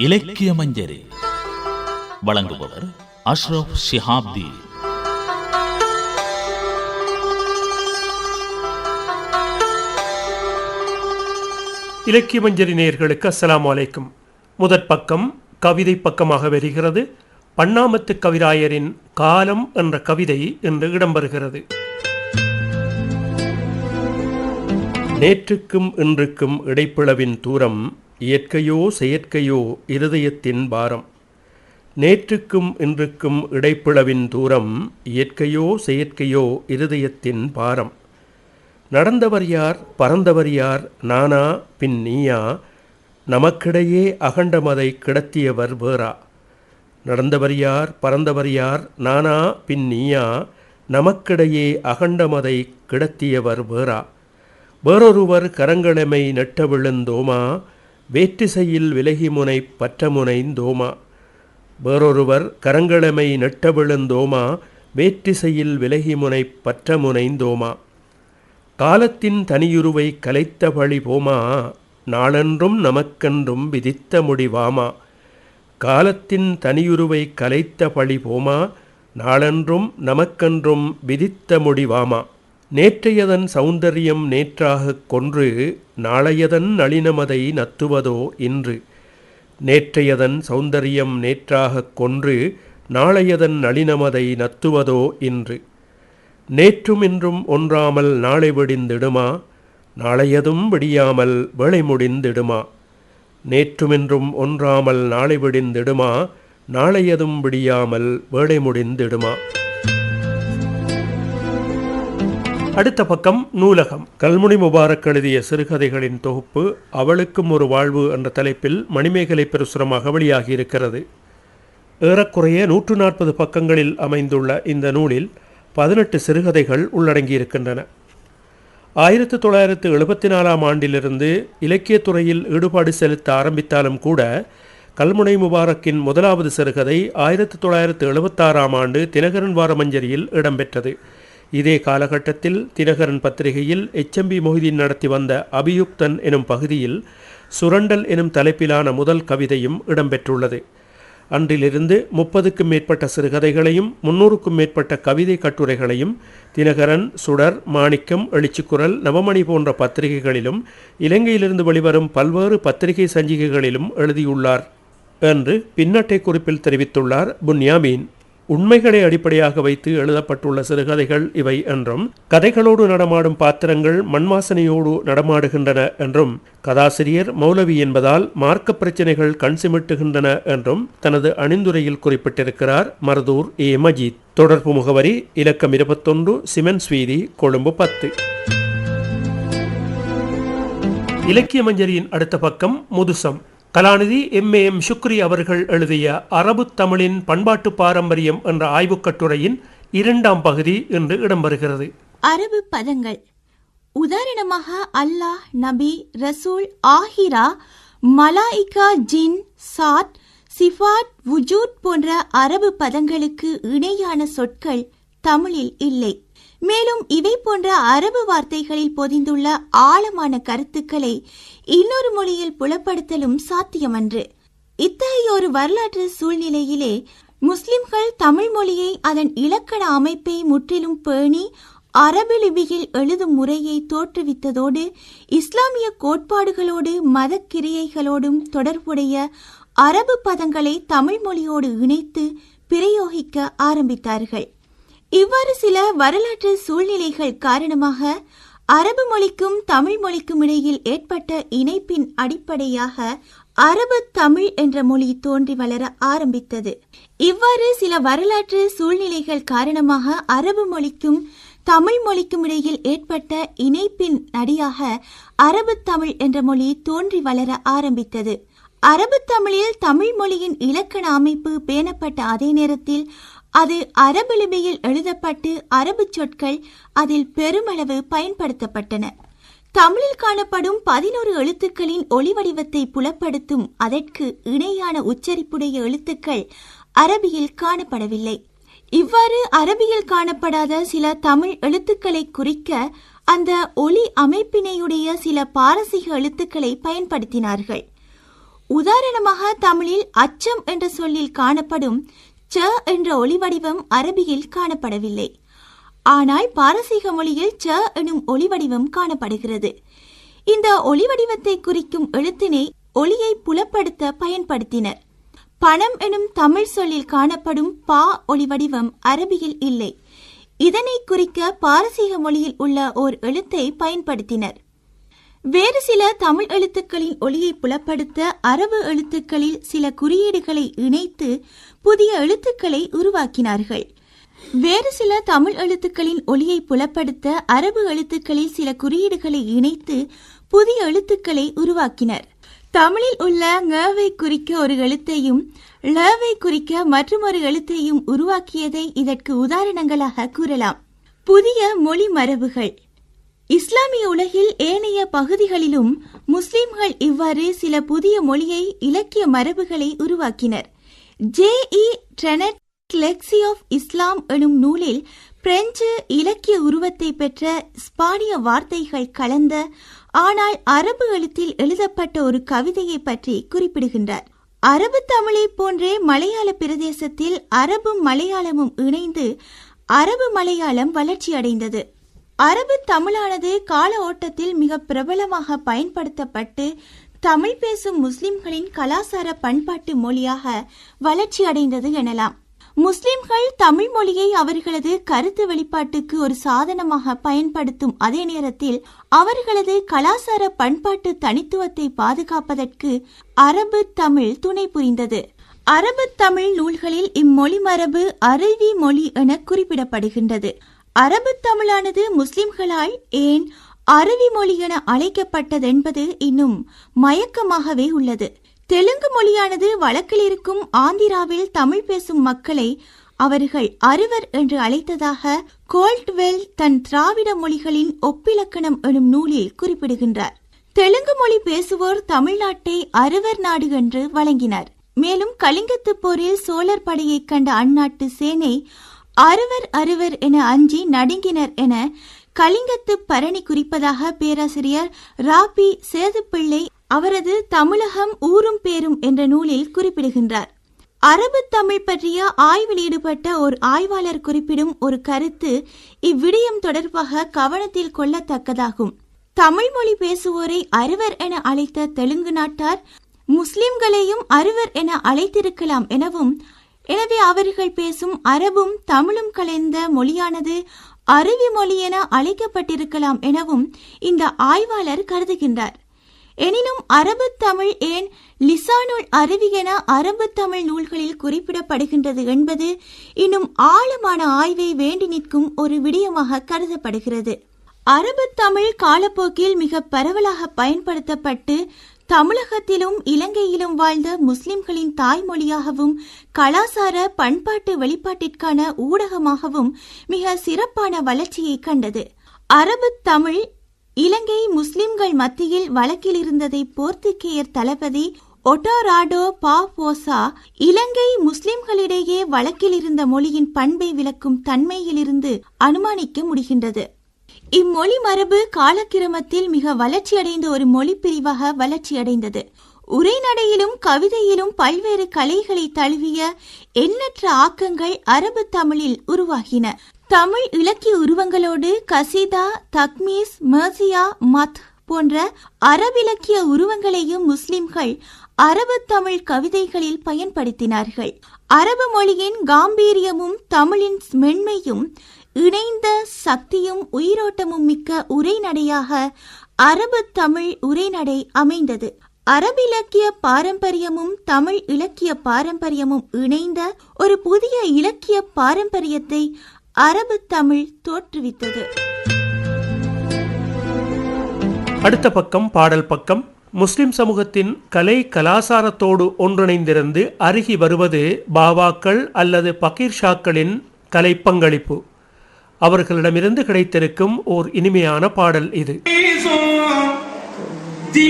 இலக்கிய மஞ்சரி வழங்குபவர் அஷ்ரப் ஷிஹாப்தி. இலக்கிய மஞ்சரி நேயர்களுக்கு அஸ்லாம் வலைக்கும் முதற் பக்கம் கவிதை பக்கமாக வருகிறது. பன்னாமத்து கவிராயரின் காலம் என்ற கவிதை என்று இடம்பெறுகிறது. நேற்றுக்கும் இன்றுக்கும் இடைப்பிளவின் தூரம் இயற்கையோ செயற்கையோ இருதயத்தின் பாரம். நேற்றுக்கும் இன்றுக்கும் இடைப்பிளவின் தூரம் இயற்கையோ செயற்கையோ இருதயத்தின் பாரம். நடந்தவர் யார் பறந்தவர் யார் நானா பின் நீயா? நமக்கிடையே அகண்டமதை கிடத்தியவர் வேறா. நடந்தவர் யார் பறந்தவர் யார் நானா பின் நீயா? நமக்கிடையே அகண்டமதை கிடத்தியவர் வேறா. வேறொருவர் கரங்களமை நெட்ட விழுந்தோமா? வேற்றிசையில் விலகி பற்றமுனைந்தோமா பற்ற முனைந்தோமா வேறொருவர் கரங்களமை நெட்டவிழுந்தோமா வேற்றிசையில் விலகி பற்றமுனைந்தோமா பற்ற முனைந்தோமா காலத்தின் தனியுருவை கலைத்த வழி போமா. நாளென்றும் நமக்கென்றும் விதித்த முடிவாமா காலத்தின் தனியுருவை கலைத்த பழி போமா. நாளென்றும் நமக்கென்றும் விதித்த முடிவாமா நேற்றையதன் சௌந்தரியம் நேற்றாகக் கொன்று நாளையதன் நளினமதை நத்துவதோ இன்று. நேற்றையதன் சௌந்தரியம் நேற்றாகக் கொன்று நாளையதன் நளினமதை நத்துவதோ இன்று. நேற்றும் இன்றும் ஒன்றாமல் நாளை விடிந்திடுமா? நாளையதும் விடியாமல் வேளை முடிந்திடுமா? நேற்றுமின்றும் ஒன்றாமல் நாளை விடிந்திடுமா? நாளையதும் விடியாமல் வேளை முடிந்திடுமா? அடுத்த பக்கம் நூலகம். கல்முனி முபாரக் எழுதிய சிறுகதைகளின் தொகுப்பு அவளுக்கும் ஒரு வாழ்வு என்ற தலைப்பில் மணிமேகலை பிரசுரமாக வெளியாகியிருக்கிறது. ஏறக்குறைய நூற்று நாற்பது பக்கங்களில் அமைந்துள்ள இந்த நூலில் பதினெட்டு சிறுகதைகள் உள்ளடங்கியிருக்கின்றன. ஆயிரத்தி தொள்ளாயிரத்து எழுபத்தி நாலாம் ஆண்டிலிருந்து இலக்கியத்துறையில் ஈடுபாடு செலுத்த ஆரம்பித்தாலும் கூட கல்முனை முபாரக்கின் முதலாவது சிறுகதை ஆயிரத்தி தொள்ளாயிரத்து எழுபத்தாறாம் ஆண்டு தினகரன் வாரமஞ்சரியில் இடம்பெற்றது. இதே காலகட்டத்தில் தினகரன் பத்திரிகையில் எச்எம்பி மொஹிதீன் நடத்தி வந்த அபியுக்தன் எனும் பகுதியில் சுரண்டல் எனும் தலைப்பிலான முதல் கவிதையும் இடம்பெற்றுள்ளது. அன்றிலிருந்து முப்பதுக்கும் மேற்பட்ட சிறுகதைகளையும் முன்னூறுக்கும் மேற்பட்ட கவிதை கட்டுரைகளையும் தினகரன் சுடர் மாணிக்கம் எழுச்சிக்குரல் நவமணி போன்ற பத்திரிகைகளிலும் இலங்கையிலிருந்து வெளிவரும் பல்வேறு பத்திரிகை சஞ்சிகைகளிலும் எழுதியுள்ளார் என்று பின்னட்டை குறிப்பில் தெரிவித்துள்ளார் புன்யாமீன். உண்மைகளை அடிப்படையாக வைத்து எழுதப்பட்டுள்ள சிறுகதைகள் இவை என்றும் கதைகளோடு நடமாடும் பாத்திரங்கள் மண்வாசனையோடு நடமாடுகின்றன என்றும் கதாசிரியர் மௌலவி என்பதால் மார்க்க பிரச்சனைகள் கண் சிமிட்டுகின்றன என்றும் தனது அணிந்துரையில் குறிப்பிட்டிருக்கிறார் மருதூர் ஏ. மஜீத். தொடர்பு முகவரி இலக்கம் இருபத்தொன்று சிமென்ஸ் வீதி கொழும்பு பத்து. இலக்கிய மஞ்சரியின் அடுத்த பக்கம் முதுசம். கலாநிதி எம். ஏ. எம். சுக்ரி அவர்கள் எழுதிய அரபு தமிழின் பண்பாட்டு பாரம்பரியம் என்ற ஆய்வுக் கட்டுரையின் இரண்டாம் பகுதி இன்று இடம்பெறுகிறது. அரபு பதங்கள். உதாரணமாக அல்லாஹ் நபி ரசூல் ஆஹிரா மலாய்கா ஜின் சாத் சிஃபாட் வுஜூத் போன்ற அரபு பதங்களுக்கு இணையான சொற்கள் தமிழில் இல்லை. மேலும் இவை போன்ற அரபு வார்த்தைகளில் பொதிந்துள்ள ஆழமான கருத்துக்களை இன்னொரு மொழியில் புலப்படுத்தலும் சாத்தியமன்று. இத்தகைய ஒரு வரலாற்று சூழ்நிலையிலே முஸ்லிம்கள் தமிழ் மொழியை அதன் இலக்கண அமைப்பை முற்றிலும் பேணி அரபு லிபியில் எழுதும் முறையை தோற்றுவித்ததோடு இஸ்லாமிய கோட்பாடுகளோடு மதக்கிரியைகளோடும் தொடர்புடைய அரபு பதங்களை தமிழ் மொழியோடு இணைத்து பிரயோகிக்க ஆரம்பித்தார்கள். இவ்வாறு சில வரலாற்று சூழ்நிலைகள் காரணமாக அரபு மொழிக்கும் தமிழ் மொழிக்கும் இடையில் ஏற்பட்ட இணைப்பின் அடிப்படையாக அரபு தமிழ் என்ற மொழி தோன்றி வளர ஆரம்பித்தது. இவ்வாறு சில வரலாற்று சூழ்நிலைகள் காரணமாக அரபு மொழிக்கும் தமிழ் மொழிக்கும் இடையில் ஏற்பட்ட இணைப்பின் அடியாக அரபு தமிழ் என்ற மொழி தோன்றி வளர ஆரம்பித்தது. அரபு தமிழில் தமிழ் மொழியின் இலக்கண அமைப்பு பேணப்பட்ட அதே நேரத்தில் அது அரபெளிமையில் எழுதப்பட்டு அரபு சொற்கள் அதில் பெருமளவு பயன்படுத்தப்பட்டன. தமிழில் காணப்படும் பதினோரு எழுத்துக்களின் ஒளிவடிவத்தை புலப்படுத்தும் அதற்கு இணையான உச்சரிப்புடைய எழுத்துக்கள் அரபியில் காணப்படவில்லை. இவ்வாறு அரபியில் காணப்படாத சில தமிழ் எழுத்துக்களை குறிக்க அந்த ஒளி அமைப்பினையுடைய சில பாரசீக எழுத்துக்களை பயன்படுத்தினார்கள். உதாரணமாக தமிழில் அச்சம் என்ற சொல்லில் காணப்படும் ச என்ற ஒளிவடிவம் அரபியில் காணப்படவில்லை. ஆனால் பாரசீக மொழியில் ச எனும் ஒளிவடிவம் காணப்படுகிறது. இந்த ஒளிவடிவத்தை குறிக்கும் எழுத்தினை ஒளியை புலப்படுத்த பயன்படுத்தினர். பணம் எனும் தமிழ் சொல்லில் காணப்படும் பா ஒளிவடிவம் அரபியில் இல்லை. இதனை குறிக்க பாரசீக மொழியில் உள்ள ஓர் எழுத்தை பயன்படுத்தினர். வேறு சில தமிழ் எழுத்துக்களின் ஒளியை புலப்படுத்த அரபு எழுத்துக்களில் சில குறியீடுகளை இணைத்து புதிய எழுத்துக்களை உருவாக்கினார்கள். வேறு சில தமிழ் எழுத்துக்களின் ஒளியை புலப்படுத்த அரபு எழுத்துக்களில் சில குறியீடுகளை இணைத்து புதிய எழுத்துக்களை உருவாக்கினர். தமிழில் உள்ள ஞவை குறிக்க ஒரு எழுத்தையும் ழவை குறிக்க மற்றொரு எழுத்தையும் உருவாக்கியதை இதற்கு உதாரணங்களாக கூறலாம். புதிய மொழி மரபுகள். இஸ்லாமிய உலகில் ஏனைய பகுதிகளிலும் முஸ்லிம்கள் இவ்வாறு சில புதிய மொழியை இலக்கிய மரபுகளை உருவாக்கினர். ஜே இ ட்ரெனட் கிளெக்சி ஆஃப் இஸ்லாம் எனும் நூலில் பிரெஞ்சு இலக்கிய உருவத்தை பெற்ற ஸ்பானிய வார்த்தைகள் கலந்த ஆனால் அரபு எழுத்தில் எழுதப்பட்ட ஒரு கவிதையை பற்றி குறிப்பிடுகின்றார். அரபு தமிழை போன்றே மலையாள பிரதேசத்தில் அரபும் மலையாளமும் இணைந்து அரபு மலையாளம் வளர்ச்சி அடைந்தது. அரபு தமிழானது கால ஓட்டத்தில் மிக பிரபலமாக பயன்படுத்தப்பட்டு தமிழ் பேசும் முஸ்லிம்களின் கலாசார பண்பாட்டு மொழியாக வளர்ச்சி அடைந்தது எனலாம். முஸ்லிம்கள் தமிழ் மொழியை அவர்களது கருத்து வெளிப்பாட்டுக்கு ஒரு சாதனமாக பயன்படுத்தும் அதே நேரத்தில் அவர்களது கலாசார பண்பாட்டு தனித்துவத்தை பாதுகாப்பதற்கு அரபு தமிழ் துணை புரிந்தது. அரபு தமிழ் நூல்களில் இம்மொழி மரபு அருவி மொழி என குறிப்பிடப்படுகின்றது. அரபு தமிழானது முஸ்லிம்களால் ஏன் அருவி மொழி என அழைக்கப்பட்டதென்பது இன்னும் மயக்கமாகவே உள்ளது. தெலுங்கு மொழியானது வழக்கில் இருக்கும் ஆந்திராவில் தமிழ் பேசும் மக்களை அவர்கள் அறுவர் என்று அழைத்ததாக கோல்ட்வெல் தன் திராவிட மொழிகளின் ஒப்பிலக்கணம் எனும் நூலில் குறிப்பிடுகின்றார். தெலுங்கு மொழி பேசுவோர் தமிழ்நாட்டை அறுவர் நாடு என்று வழங்கினார். மேலும் கலிங்கத்து போரில் சோழர் படையை கண்ட அந்நாட்டு சேனை அறுவர் அறுவர் என அஞ்சி நடுங்கினர் என கலிங்கத்து பரணி குறிப்பதாக பேராசிரியர் ராபி சேதுப்பிள்ளை அவரது தமிழகம் ஊரும் பேரும் என்ற நூலில் குறிப்பிடுகின்றார். அரபு தமிழ் பற்றிய ஆய்வில் ஈடுபட்ட ஒரு ஆய்வாளர் குறிப்பிடும் ஒரு கருத்து இவ்விடயம் தொடர்பாக கவனத்தில் கொள்ளத்தக்கதாகும். தமிழ் மொழி பேசுவோரை அறுவர் என அழைத்த தெலுங்கு நாட்டார் முஸ்லிம்களையும் அறுவர் என அழைத்திருக்கலாம் எனவும் எனவே அவர்கள் பேசும் அரபும் தமிழும் கலைந்த மொழியானது அருவி மொழி என அழைக்கப்பட்டிருக்கலாம் எனவும் இந்த ஆய்வாளர் கருதுகின்றார். எனினும் அரபு தமிழ் ஏன் லிசானுல் அருவி என அரபு தமிழ் நூல்களில் குறிப்பிடப்படுகின்றது என்பது இன்னும் ஆழமான ஆய்வை வேண்டி நிற்கும் ஒரு விடயமாக கருதப்படுகிறது. அரபு தமிழ் காலப்போக்கில் மிக பரவலாக பயன்படுத்தப்பட்டு தமிழகத்திலும் இலங்கையிலும் வாழ்ந்த முஸ்லிம்களின் தாய்மொழியாகவும் கலாசார பண்பாட்டு வெளிப்பாட்டிற்கான ஊடகமாகவும் மிக சிறப்பான வளர்ச்சியை கண்டது. அரபு தமிழ் இலங்கை முஸ்லிம்கள் மத்தியில் வழக்கில் இருந்ததை போர்த்துகேயர் தளபதி ஒட்டோராடோ பாபோசா இலங்கை முஸ்லிம்களிடையே வழக்கில் இருந்த மொழியின் பண்பை விளக்கும் தன்மையிலிருந்து அனுமானிக்க முடிகின்றது. இம்மொழி மரபு காலக்கிரமத்தில் மிக வளர்ச்சியடைந்த ஒரு மொழி பிரிவாக வளர்ச்சியடைந்தது உரைநடையிலும் கவிதையிலும் பல்வேறு கலைகளை தழுவிய எண்ணற்ற ஆக்கங்கள் அரபு தமிழில் உருவாகின. தமிழ் இலக்கிய உருவங்களோடு கசிதா தக்மீஸ் மர்சியா மத் போன்ற அரபிலக்கிய உருவங்களையும் முஸ்லிம்கள் அரபு தமிழ் கவிதைகளில் பயன்படுத்தினார்கள். அரபு மொழியின் காம்பீரியமும் தமிழின் மென்மையும் இணைந்த சக்தியும் உயிரோட்டமும் மிக்க உரைநடையாக அரபு தமிழ் உரைநடை அமைந்தது. அரபிலக்கிய பாரம்பரியமும் தமிழ் இலக்கிய பாரம்பரியமும் இணைந்த ஒரு புதிய இலக்கிய பாரம்பரியத்தை அரபு தமிழ் தோற்றுவித்தது. அடுத்த பக்கம் பாடல் பக்கம். முஸ்லிம் சமூகத்தின் கலை கலாசாரத்தோடு ஒன்றிணைந்திருந்து அருகி வருவது பாவாக்கள் அல்லது பகீர் ஷாக்களின் கலை பங்களிப்பு அவர்களிடமிருந்து கிடைத்திருக்கும் ஓர் இனிமையான பாடல் இது. தி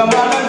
எங்கள் ரங்கமலங்கு சலா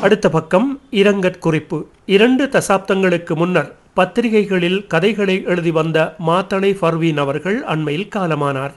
அடுத்த பக்கம் இரங்கற் குறிப்பு இரண்டு தசாப்தங்களுக்கு முன்னர் பத்திரிகைகளில் கதைகளை எழுதி வந்த மாத்தளை ஃபர்வீன் அவர்கள் அண்மையில் காலமானார்.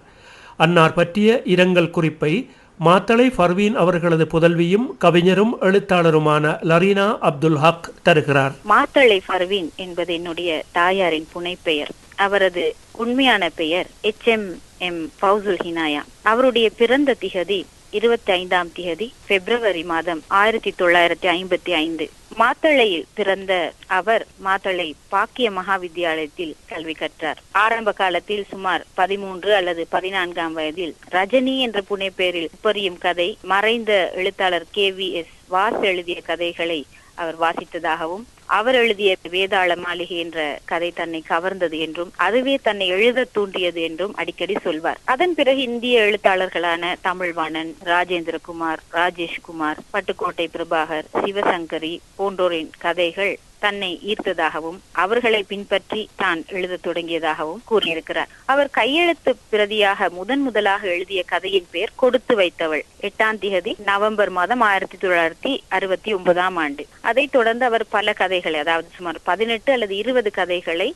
அன்னார் பற்றிய இரங்கல் குறிப்பை மாத்தளை ஃபர்வீன் அவர்களது புதல்வியும் கவிஞரும் எழுத்தாளருமான லரீனா அப்துல் ஹக் தருகிறார். மாத்தளை ஃபர்வீன் என்பது என்னுடைய தாயாரின் புனைப்பெயர். அவரது உண்மையான பெயர் H M M Fawzul Hinaya. அவருடைய பிறந்த திகதி இருபத்தி ஐந்தாம் தேதி பிப்ரவரி மாதம் ஆயிரத்தி தொள்ளாயிரத்தி ஐம்பத்தி ஐந்து. மாத்தளையில் பிறந்த அவர் மாத்தளை பாக்கிய மகாவித்தியாலயத்தில் கல்வி கற்றார். ஆரம்ப காலத்தில் சுமார் பதிமூன்று அல்லது பதினான்காம் வயதில் ரஜினி என்ற புனை பெயரில் புரியும் கதை மறைந்த எழுத்தாளர் கே வி எஸ் வாஸ் எழுதிய கதைகளை அவர் வாசித்ததாகவும் அவர் எழுதிய வேதாள மாளிகை என்ற கதை தன்னை கவர்ந்தது என்றும் அதுவே தன்னை எழுத தூண்டியது என்றும் அடிக்கடி சொல்வார். அதன் பிறகு இந்திய எழுத்தாளர்களான தமிழ்வாணன் ராஜேந்திரகுமார் ராஜேஷ்குமார் பட்டுக்கோட்டை பிரபாகர் சிவசங்கரி போன்றோரின் கதைகள் தன்னை ஈர்த்ததாகவும் அவர்களை பின்பற்றி தான் எழுதத் தொடங்கியதாகவும் கூறியிருக்கிறார். அவர் கையெழுத்து பிரதியாக முதன் முதலாக எழுதிய கதையின் பெயர் கொடுத்து வைத்தவள். எட்டாம் திகதி நவம்பர் மாதம் ஆயிரத்தி தொள்ளாயிரத்தி அறுபத்தி ஒன்பதாம் ஆண்டு. அதைத் தொடர்ந்து அவர் பல கதைகளை அதாவது சுமார் பதினெட்டு அல்லது இருபது கதைகளை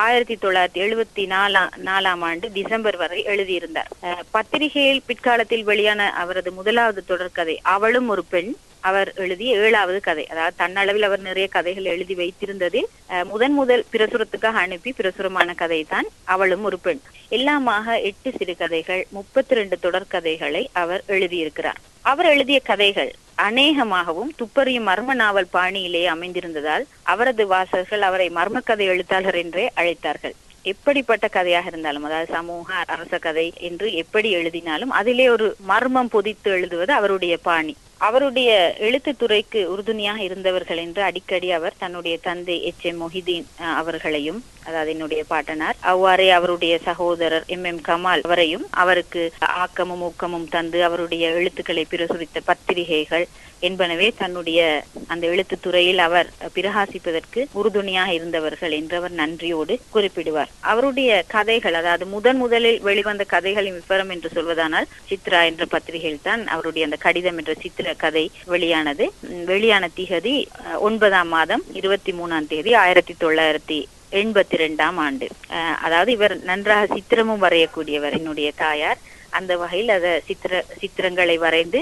ஆயிரத்தி தொள்ளாயிரத்தி எழுபத்தி நாலாம் நாலாம் ஆண்டு டிசம்பர் வரை எழுதியிருந்தார். அஹ், பத்திரிகையில் பிற்காலத்தில் வெளியான அவரது முதலாவது தொடர்கதை அவளும் ஒரு பெண் அவர் எழுதிய ஏழாவது கதை. அதாவது தன்னளவில் அவர் நிறைய கதைகள் எழுதி வைத்திருந்ததில் முதன் முதல் பிரசுரத்துக்காக அனுப்பி பிரசுரமான கதை தான் அவளும் ஒரு பெண். எல்லாமாக எட்டு சிறுகதைகள் முப்பத்தி ரெண்டு தொடர்கதைகளை அவர் எழுதியிருக்கிறார். அவர் எழுதிய கதைகள் அநேகமாகவும் துப்பறியும் மர்ம நாவல் பாணியிலேயே அமைந்திருந்ததால் அவரது வாசகர்கள் அவரை மர்ம கதை எழுத்தாளர் என்றே அழைத்தார்கள். எப்படிப்பட்ட கதையாக இருந்தாலும் அதாவது சமூக அரச கதை என்று எப்படி எழுதினாலும் அதிலே ஒரு மர்மம் பொதித்து எழுதுவது அவருடைய பாணி. அவருடைய எழுத்துத்துறைக்கு உறுதுணையாக இருந்தவர்கள் என்று அடிக்கடி அவர் தன்னுடைய தந்தை எச். எம். மொஹிதீன் அவர்களையும் அதாவது என்னுடைய பாட்டனார் அவ்வாறே அவருடைய சகோதரர் எம். எம். கமால் அவரையும் அவருக்கு ஆக்கமும் ஊக்கமும் தந்து அவருடைய எழுத்துக்களை பிரசுரித்த பத்திரிகைகள் என்பனவே தன்னுடைய அந்த எழுத்து துறையில் அவர் பிரகாசிப்பதற்கு உறுதுணையாக இருந்தவர்கள் என்று அவர் நன்றியோடு குறிப்பிடுவார். அவருடைய கதைகள் அதாவது முதன் முதலில் வெளிவந்த கதைகளின் விவரம் என்று சொல்வதானால் சித்ரா என்ற பத்திரிகையில் தான் அவருடைய அந்த கடிதம் என்ற சித்திர கதை வெளியானது. உம், வெளியான திகதி ஒன்பதாம் மாதம் இருபத்தி மூணாம் தேதி ஆயிரத்தி தொள்ளாயிரத்தி எண்பத்தி ரெண்டாம் ஆண்டு அதாவது இவர் நன்றாக சித்திரமும் வரையக்கூடியவர் என்னுடைய தாயார். அந்த வகையில் அத சித்திர சித்திரங்களை வரைந்து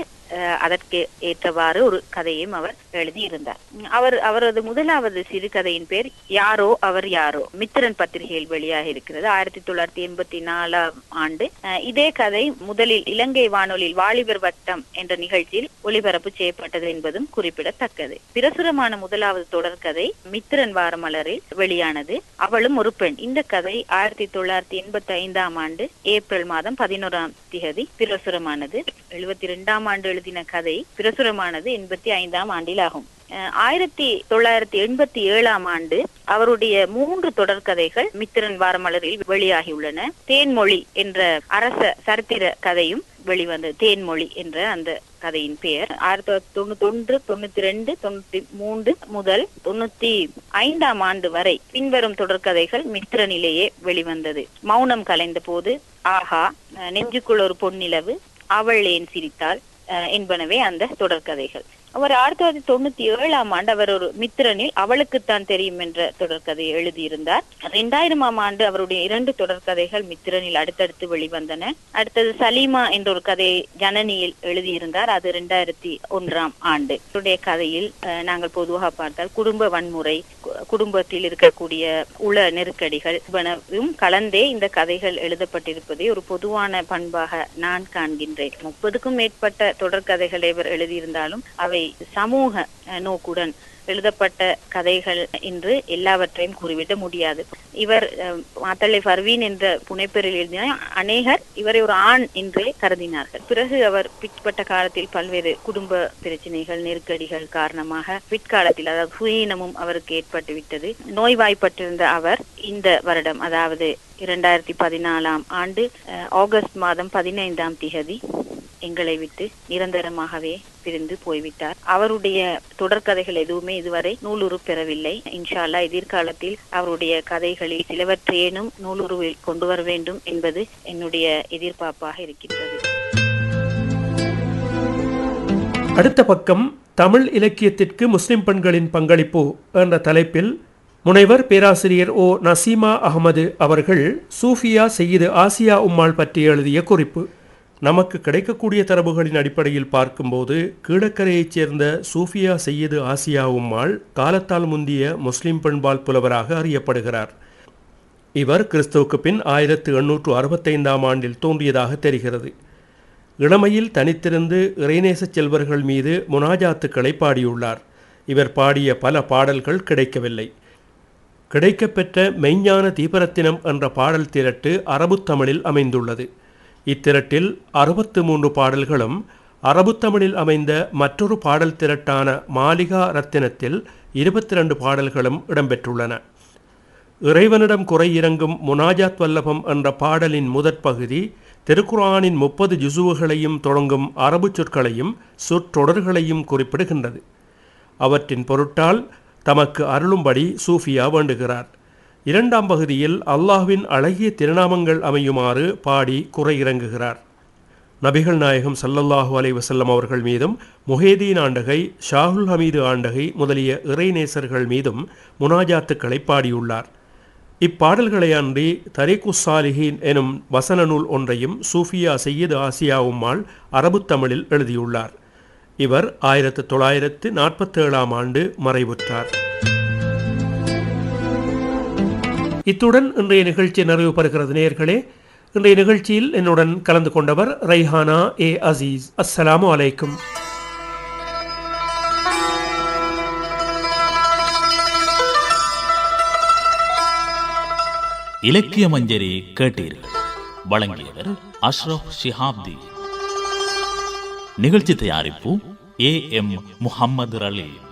அதற்கு ஏற்றவாறு ஒரு கதையும் அவர் எழுதியிருந்தார். அவர் அவரது முதலாவது சிறுகதையின் பேர் யாரோ அவர் யாரோ மித்திரன் பத்திரிகையில் வெளியாக இருக்கிறது. ஆயிரத்தி தொள்ளாயிரத்தி எண்பத்தி நாலாம் ஆண்டு இதே கதை முதலில் இலங்கை வானொலியில் வாலிபர் வட்டம் என்ற நிகழ்ச்சியில் ஒளிபரப்பு செய்யப்பட்டது என்பதும் குறிப்பிடத்தக்கது. பிரசுரமான முதலாவது தொடர்கதை மித்திரன் வாரமலரில் வெளியானது. அவளும் ஒரு பெண். இந்த கதை ஆயிரத்தி தொள்ளாயிரத்தி எண்பத்தி ஐந்தாம் ஆண்டு ஏப்ரல் மாதம் பதினோராம் திகதி பிரசுரமானது. எழுபத்தி இரண்டாம் ஆண்டு எழுதின கதை பிரசுரமானது எண்பத்தி ஐந்தாம் ஆண்டில் ஆகும் ஆயிரத்தி தொள்ளாயிரத்தி எண்பத்தி ஏழாம் ஆண்டு அவருடைய மூன்று தொடர்கதைகள் மித்திரன் வாரமலரில் வெளியாகியுள்ளன. தேன்மொழி என்ற அரச சரித்திர கதையும் வெளிவந்தது தேன்மொழி என்ற அந்த கதையின் பெயர். ஆயிரத்தி தொள்ளாயிரத்தி தொண்ணூத்தி ஒன்று தொண்ணூத்தி ரெண்டு தொண்ணூத்தி மூன்று முதல் தொண்ணூத்தி ஐந்தாம் ஆண்டு வரை பின்வரும் தொடர்கதைகள் மித்திரனிலேயே வெளிவந்தது. மௌனம் கலைந்த போது ஆஹா அஹ் நெஞ்சுக்குள் ஒரு பொன்னிலவு அவள் ஏன் சிரித்தாள்? என்பனவே அந்த தொடர்கதைகள் அவர் ஆயிரத்தி தொள்ளாயிரத்தி தொண்ணூத்தி ஏழாம் ஆண்டு அவர் ஒரு மித்திரனில் அவளுக்குத்தான் தெரியும் என்ற தொடர்கதையை எழுதியிருந்தார். இரண்டாயிரமாம் ஆண்டு அவருடைய இரண்டு தொடர்கதைகள் மித்திரனில் அடுத்தடுத்து வெளிவந்தன. அடுத்தது சலீமா என்ற ஒரு கதையை ஜனனியில் எழுதியிருந்தார். அது இரண்டாயிரத்தி ஒன்றாம் ஆண்டு. அவருடைய கதையில் நாங்கள் பொதுவாக பார்த்தால் குடும்ப வன்முறை குடும்பத்தில் இருக்கக்கூடிய உள நெருக்கடிகள் இவனவும் கலந்தே இந்த கதைகள் எழுதப்பட்டிருப்பதை ஒரு பொதுவான பண்பாக நான் காண்கின்றேன். முப்பதுக்கும் மேற்பட்ட தொடர்கதைகளை இவர் எழுதியிருந்தாலும் அவை சமூக நோக்குடன் எழுதப்பட்ட கதைகள் என்று எல்லாவற்றையும் கூறிவிட முடியாது. இவர் மாத்தளை ஃபர்வீன் என்ற புனைப்பெயரில் எழுதினார். அநேகர் இவரை ஒரு ஆண் என்றே கருதினார்கள். பிறகு அவர் பிற்பட்ட காலத்தில் பல்வேறு குடும்ப பிரச்சனைகள் நெருக்கடிகள் காரணமாக பிற்காலத்தில் அதாவது சுயீனமும் அவருக்கு ஏற்பட்டு விட்டது நோய்வாய்ப்பட்டிருந்த அவர் இந்த வருடம் அதாவது இரண்டாயிரத்தி பதினாலாம் ஆண்டு அஹ், ஆகஸ்ட் மாதம் பதினைந்தாம் திகதி எங்களை விட்டு நிரந்தரமாகவே பிரிந்து போய்விட்டார். அவருடைய தொடர்கதைகள் எதுவுமே இதுவரை நூலுரு பெறவில்லை. இன்ஷால்லா எதிர்காலத்தில் அவருடைய கதைகளில் சிலவற்றையேனும் நூலுருவில் கொண்டு வர வேண்டும் என்பது என்னுடைய எதிர்பார்ப்பாக இருக்கின்றது. அடுத்த பக்கம் தமிழ் இலக்கியத்திற்கு முஸ்லிம் பெண்களின் பங்களிப்பு என்ற தலைப்பில் முனைவர் பேராசிரியர் ஓ நசீமா அகமது அவர்கள் சூஃபியா செய்து ஆசியா உம்மாள் பற்றி எழுதிய குறிப்பு. நமக்கு கிடைக்கக்கூடிய தரவுகளின் அடிப்படையில் பார்க்கும்போது கீழக்கரையைச் சேர்ந்த சூஃபியா செய்யது ஆசியா உம்மாள் காலத்தால் முந்திய முஸ்லிம் பெண்பால் புலவராக அறியப்படுகிறார். இவர் கிறிஸ்துவுக்கு பின் ஆயிரத்து எண்ணூற்று அறுபத்தைந்தாம் ஆண்டில் தோன்றியதாக தெரிகிறது. இளமையில் தனித்திருந்து இறைநேசச் செல்வர்கள் மீது முனாஜாத்துக்களை பாடியுள்ளார். இவர் பாடிய பல பாடல்கள் கிடைக்கவில்லை. கிடைக்கப்பெற்ற மெய்ஞான தீபரத்தினம் என்ற பாடல் திரட்டு அரபுத்தமிழில் அமைந்துள்ளது. இத்திரட்டில் அறுபத்து மூன்று பாடல்களும் அரபுத்தமிழில் அமைந்த மற்றொரு பாடல் திரட்டான மாலிகா ரத்தினத்தில் இருபத்தி ரெண்டு பாடல்களும் இடம்பெற்றுள்ளன. இறைவனிடம் குறை இறங்கும் முனாஜாத் வல்லபம் என்ற பாடலின் முதற் பகுதி திருக்குரானின் முப்பது ஜுசுவுகளையும் தொடங்கும் அரபு சொற்களையும் சொற்றொடர்களையும் குறிப்பிடுகின்றது. அவற்றின் பொருட்டால் தமக்கு அருளும்படி சூஃபியா வேண்டுகிறார். இரண்டாம் பகுதியில் அல்லாஹ்வின் அழகிய திருநாமங்கள் அமையுமாறு பாடி குறை இறங்குகிறார். நபிகள் நாயகம் சல்லல்லாஹு அலைஹி வஸல்லம் அவர்கள் மீதும் முஹேதீன் ஆண்டகை ஷாகுல் ஹமீது ஆண்டகை முதலிய இறைநேசர்கள் மீதும் முனாஜாத்துக்களை பாடியுள்ளார். இப்பாடல்களை அன்றி தரீகுஸ் சாலிஹீன் எனும் வசன நூல் ஒன்றையும் சூஃபியா சையீது ஆசியா உம்மாள் அரபு தமிழில் எழுதியுள்ளார். இவர் ஆயிரத்து தொள்ளாயிரத்து நாற்பத்தேழாம் ஆண்டு மறைவுற்றார். இத்துடன் இன்றைய நிகழ்ச்சி நிறைவு பெறுகிறது நேயர்களே இன்றைய நிகழ்ச்சியில் என்னுடன் கலந்து கொண்டவர் ரைஹானா ஏ அசீஸ். அஸ்ஸலாமு அலைக்கும். இலக்கிய மஞ்சரி கேட்டீர்கள். வழங்கியவர் அஷ்ரப் ஷிஹாப்தி. நிகழ்ச்சி தயாரிப்பு ஏ எம் முஹம்மது ரலீம்